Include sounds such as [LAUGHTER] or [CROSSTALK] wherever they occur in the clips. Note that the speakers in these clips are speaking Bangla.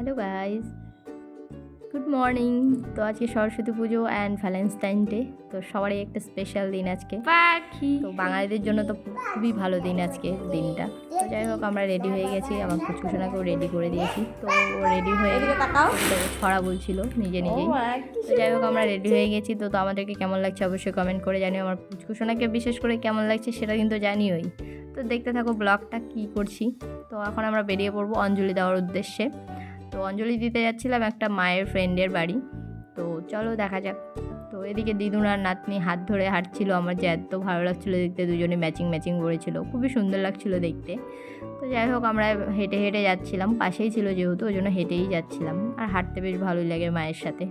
হ্যালো গাইস গুড মর্নিং তো আজকে সরস্বতী পুজো অ্যান্ড ভ্যালেন্টাইন ডে তো সবারই একটা স্পেশাল দিন আজকে। পাখি। তো বাঙালিদের জন্য তো খুবই ভালো দিন আজকে দিনটা। তো যাই হোক আমরা রেডি হয়ে গেছি। আমার কুচকুসোনাকেও রেডি করে দিয়েছি। তো ও রেডি হয়ে ছড়া বলছিল নিজে নিজেই। তো যাই হোক আমরা রেডি হয়ে গেছি। তো তো আমাদেরকে কেমন লাগছে অবশ্যই কমেন্ট করে জানিও। আমার পুচকুসোনাকে বিশেষ করে কেমন লাগছে সেটা কিন্তু জানিওই। তো দেখতে থাকো ব্লগটা কী করছি। তো এখন আমরা বেরিয়ে পড়ব অঞ্জলি দেওয়ার উদ্দেশ্যে। তো অঞ্জলি দিতে যাচ্ছিলাম একটা মায়ের ফ্রেন্ডের বাড়ি। তো চলো দেখা যাক। তো এদিকে দিদুন আর নাতনি হাত ধরে হাঁটছিল। আমার যে এত ভালো লাগছিল দেখতে, দুজনে ম্যাচিং ম্যাচিং করেছিল। খুবই সুন্দর লাগছিল দেখতে। তো যাই হোক, আমরা হেঁটে হেঁটে যাচ্ছিলাম। পাশেই ছিল যেহেতু, ওই জন্য হেঁটেই যাচ্ছিলাম। আর হাঁটতে বেশ ভালোই লাগে মায়ের সাথে।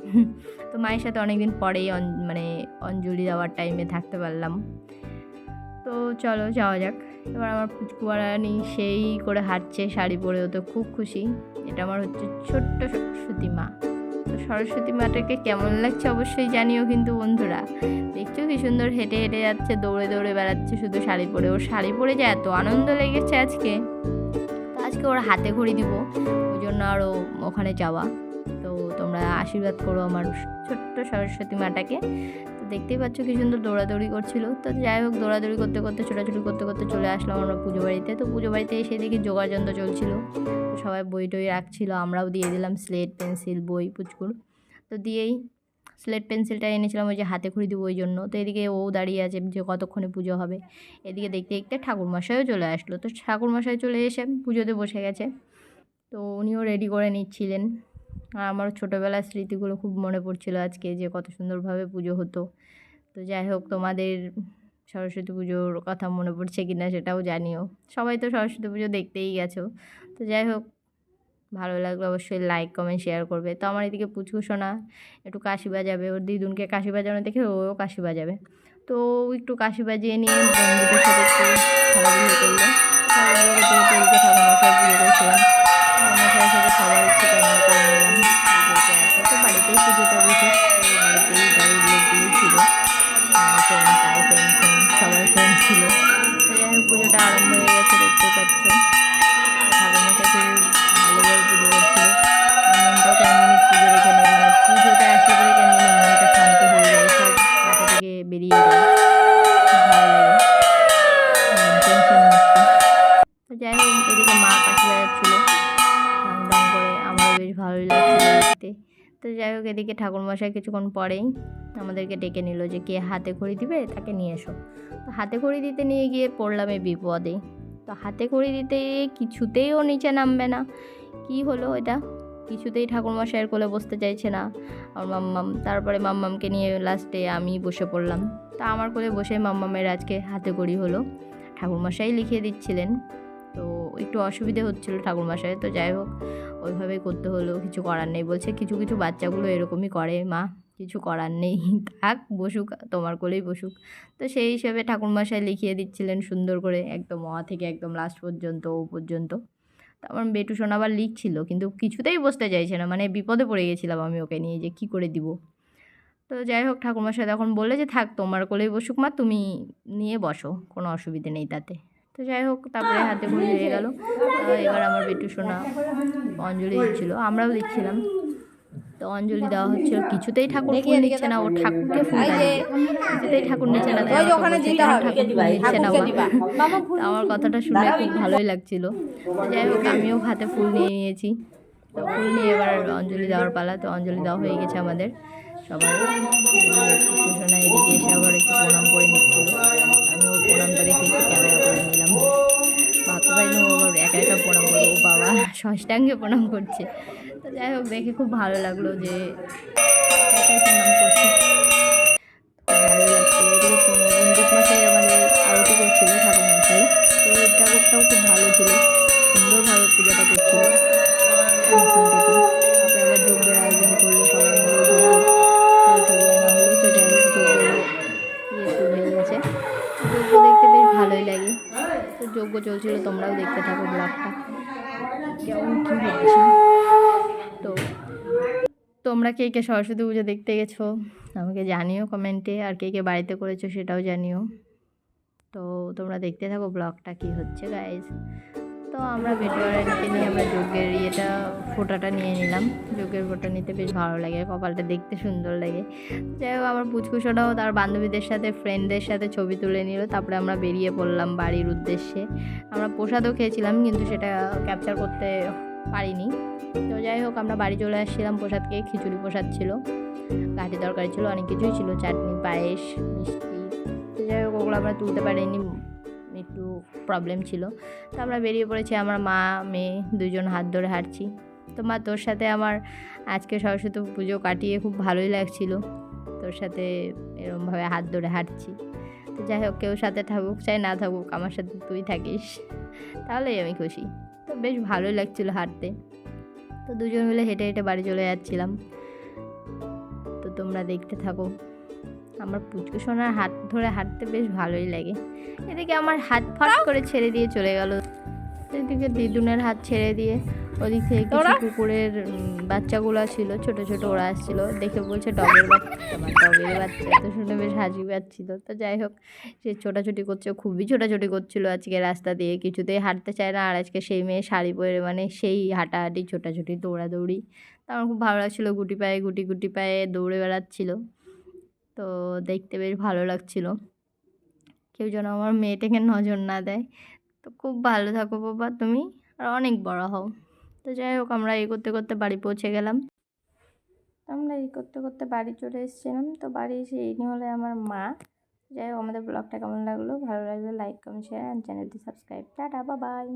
তো মায়ের সাথে অনেকদিন পরেই মানে অঞ্জলি দেওয়ার টাইমে থাকতে পারলাম। তো চলো যাওয়া যাক। এবার আমার পুচকুয়ারানি সেই করে হাঁটছে, শাড়ি পরে তো খুব খুশি। এটা আমার হচ্ছে ছোট্ট সরস্বতী মা। তো সরস্বতী মাটাকে কেমন লাগছে অবশ্যই জানিও কিন্তু বন্ধুরা। দেখছ কি সুন্দর হেঁটে হেঁটে যাচ্ছে, দৌড়ে দৌড়ে বেড়াচ্ছে শুধু শাড়ি পরে। ওর শাড়ি পরে যে এত আনন্দ লেগেছে আজকে। আজকে ওর হাতে ঘড়ি দিব, ওই জন্য আরও ওখানে যাওয়া। তো তোমরা আশীর্বাদ করো আমার ছোট্ট সরস্বতী মাটাকে। দেখতেই পাচ্ছ কি সুন্দর দৌড়াদৌড়ি করছিল। তো যাই হোক, দৌড়াদৌড়ি করতে করতে, ছোটাছুটি করতে করতে চলে আসলাম আমরা পুজো বাড়িতে। তো পুজো বাড়িতে এসে দেখি যোগাযন্ত্র চলছিল। সবাই বই টই রাখছিল, আমরাও দিয়ে দিলাম স্লেট, পেন্সিল, বই, পুচকুর। তো দিয়েই স্লেট, পেন্সিলটা এনেছিলাম ওই যে হাতে খড়ি দিব ওই জন্য। তো এদিকে ও দাঁড়িয়ে আছে যে কতক্ষণে পুজো হবে। এদিকে দেখতে দেখতে ঠাকুরমশাইও চলে আসলো। তো ঠাকুরমশাই চলে এসে পুজোতে বসে গেছে। তো উনিও রেডি করে নিচ্ছিলেন। আর আমার ছোটোবেলার স্মৃতিগুলো খুব মনে পড়ছিল আজকে যে কত সুন্দরভাবে পুজো হতো। তো যাই হোক, তোমাদের সরস্বতী পুজোর কথা মনে পড়ছে কি না সেটাও জানিও। সবাই তো সরস্বতী পুজো দেখতেই গেছো। তো যাই হোক, ভালো লাগলে অবশ্যই লাইক কমেন্ট শেয়ার করবে। তো আমার এদিকে পুচকু শোনা একটু কাশি বাজাবে। ওর দিদুনকে কাশি বাজানো দেখে ওও কাশি বাজাবে। তো একটু কাশি বাজিয়ে নিয়ে বন্ধুদের সাথে একটু খেলাধুলো করল। খেলাধুলো করতে করতে পুজো করছিলাম সবার একটু বাড়িতেই পুজোটা তো বাড়িতেই বাড়ির ছিল ফ্রেন্ড সবার ফ্রেন্ড ছিল পুজোটা আরম্ভ হয়ে গেছে দেখতে পাচ্ছ দেখতে তো যাই হোক, এদিকে ঠাকুরমশাই কিছুক্ষণ পরেই আমাদেরকে ডেকে নিল যে কে হাতে খড়ি দিবে, তাকে নিয়ে এসো। তো হাতে খড়ি দিতে নিয়ে গিয়ে পড়লাম এই বিপদে। তো হাতে খড়ি দিতে কিছুতেই ও নিচে নামবে না। কি হলো এটা? কিছুতেই ঠাকুরমশাইয়ের কোলে বসতে চাইছে না। আমার মাম্মাম, তারপরে মাম্মামকে নিয়ে লাস্টে আমি বসে পড়লাম। তা আমার কোলে বসে মাম্মামের আজকে হাতে খড়ি হলো। ঠাকুরমশাই লিখিয়ে দিচ্ছিলেন। তো একটু অসুবিধে হচ্ছিল ঠাকুরমশাই তো যাই হোক। ওইভাবেই করতে হলো কিছু করার নেই। বলছে, কিছু কিছু বাচ্চাগুলো এরকমই করে, মা। কিছু করার নেই। [LAUGHS] থাক, বসুক, তোমার কোলেই বসুক। তো সেই হিসেবে ঠাকুরমশাই লিখিয়ে দিচ্ছিলেন সুন্দর করে একদম অ থেকে একদম লাস্ট পর্যন্ত, ও পর্যন্ত। তো আমার বেটু সোনা আবার লিখছিল, কিন্তু কিছুতেই বসতে চাইছে না। মানে বিপদে পড়ে গেছিলাম আমি ওকে নিয়ে যে কী করে দিব। তো যাই হোক, ঠাকুরমশাই তখন বললে যে, থাক, তোমার কোলেই বসুক মা, তুমি নিয়ে বসো। কোনো অসুবিধে নেই তাতে। তো যাই হোক তারপরে হাতে ঘড়ি হয়ে গেল। এবার আমার বেটু সোনা অঞ্জলি দিচ্ছিল আমরাও দিচ্ছিলাম। তো অঞ্জলি দেওয়া হচ্ছিল কিছুতেই ঠাকুর ফুল নিচ্ছে না ও ঠাকুরকে ফুল কিছুতেই ঠাকুর নিচ্ছে না ঠাকুর নিচ্ছে না মা?" তো আমার কথাটা শুনে খুব ভালোই লাগছিল। যাই হোক আমিও হাতে ফুল নিয়ে নিয়েছি। তো ফুল নিয়ে এবার অঞ্জলি দেওয়ার পালা তো অঞ্জলি দেওয়া হয়ে গেছে আমাদের সবাই এদিকে এসে আবার একটু প্রণাম করে নিচ্ছিল। আমিও প্রণামটা দেখে একটু ক্যামেরা করে ভাবতে পারিনি ও একা একা প্রণাম করবে, ও বাবা। ষষ্ঠাঙ্গে প্রণাম করছে। তো যাই হোক, দেখে খুব ভালো লাগল যে প্রণাম করছে। তো খুব ভালো ছিল। সুন্দরভাবে পূজাটা করছিল। যজ্ঞ দেখতে বেশ ভালোই লাগে। তো যোগ্য চলছিল, তোমরাও দেখতে থাকো ব্লগটা কেমন কী হচ্ছে তো তোমরা কে কে সরস্বতী পুজো দেখতে গেছো, আমাকে জানিও কমেন্টে। আর কে কে বাড়িতে করেছ সেটাও জানিও। তো তোমরা দেখতে থাকো ব্লগটা কি হচ্ছে গাইজ আমরা বেটোয়ারানিকে নিয়ে আমরা যজ্ঞের ইয়েটা, ফোটাটা নিয়ে নিলাম। যজ্ঞের ফোটা নিতে বেশ ভালো লাগে, কপালটা দেখতে সুন্দর লাগে। যাই হোক, আমার পুচকুসোটাও তার বান্ধবীদের সাথে ফ্রেন্ডদের সাথে ছবি তুলে নিল, তারপরে আমরা বেরিয়ে পড়লাম বাড়ির উদ্দেশ্যে। আমরা প্রসাদও খেয়েছিলাম, কিন্তু সেটা ক্যাপচার করতে পারিনি। তো যাই হোক, আমরা বাড়ি চলে আসছিলাম, প্রসাদ খেয়ে খিচুড়ি প্রসাদ ছিল ঘাটি তরকারি ছিল, অনেক কিছুই ছিল, চাটনি, পায়েস, মিষ্টি। তো যাই হোক, ওগুলো আমরা তুলতে পারিনি প্রবলেম ছিল। তো আমরা বেরিয়ে পড়েছি, আমার মা, মেয়ে দুজন হাত ধরে হাঁটছি। তো মা তোর সাথে আমার আজকে সরস্বতী পুজো কাটিয়ে খুব ভালোই লাগছিল। তোর সাথে এরমভাবে হাত ধরে হাঁটছি। তো যাই হোক, কেউ সাথে থাকুক, চাই না থাকুক, আমার সাথে তুই থাকিস। তাহলেই আমি খুশি। তো বেশ ভালোই লাগছিল হাঁটতে। তো দুজন মিলে হেঁটে হেঁটে বাড়ি চলে যাচ্ছিলাম। তো তোমরা দেখতে থাকো। আমার পুচকু সোনার হাত ধরে হাঁটতে বেশ ভালোই লাগে। এদিকে আমার হাত ফাট করে ছেড়ে দিয়ে চলে গেল। এদিকে দিদুনের হাত ছেড়ে দিয়ে ওদিক থেকে কিছু কুকুরের বাচ্চাগুলো ছিল ছোট ছোট ওরা আসছিল। দেখে বলছে ডগের বাচ্চা আমার ডগের বাচ্চা। তো শুনে বেশ হাসি পাচ্ছিল। তো যাই হোক সে ছোটাছুটি করছে খুবই ছোটাছুটি করছিল আজকে রাস্তা দিয়ে। কিছুতেই হাঁটতে চায় না আর আজকে সেই মেয়ে শাড়ি পরে মানে সেই হাঁটাহাঁটি ছোটাছুটি দৌড়াদৌড়ি। তো আমার খুব ভালো লাগছিল গুটি পায়ে গুটি গুটি পায়ে দৌড়ে বেড়াচ্ছিল। তো দেখতে বেশ ভালো লাগছিল। কেউ যেন আমার মেয়েটাকে নজর না দেয়। তো খুব ভালো থাকো বাবা তুমি, আর অনেক বড় হও। তো যাই হোক, আমরা এই করতে করতে বাড়ি পৌঁছে গেলাম। আমরা এই করতে করতে বাড়ি চলে এসেছিলাম। তো বাড়ি এসে এই হলে আমার মা। যাই হোক, আমাদের ব্লগটা কেমন লাগল? ভালো লাগলে লাইক কমেন্ট শেয়ার অ্যান্ড চ্যানেলটি সাবস্ক্রাইব টাটা বাবাই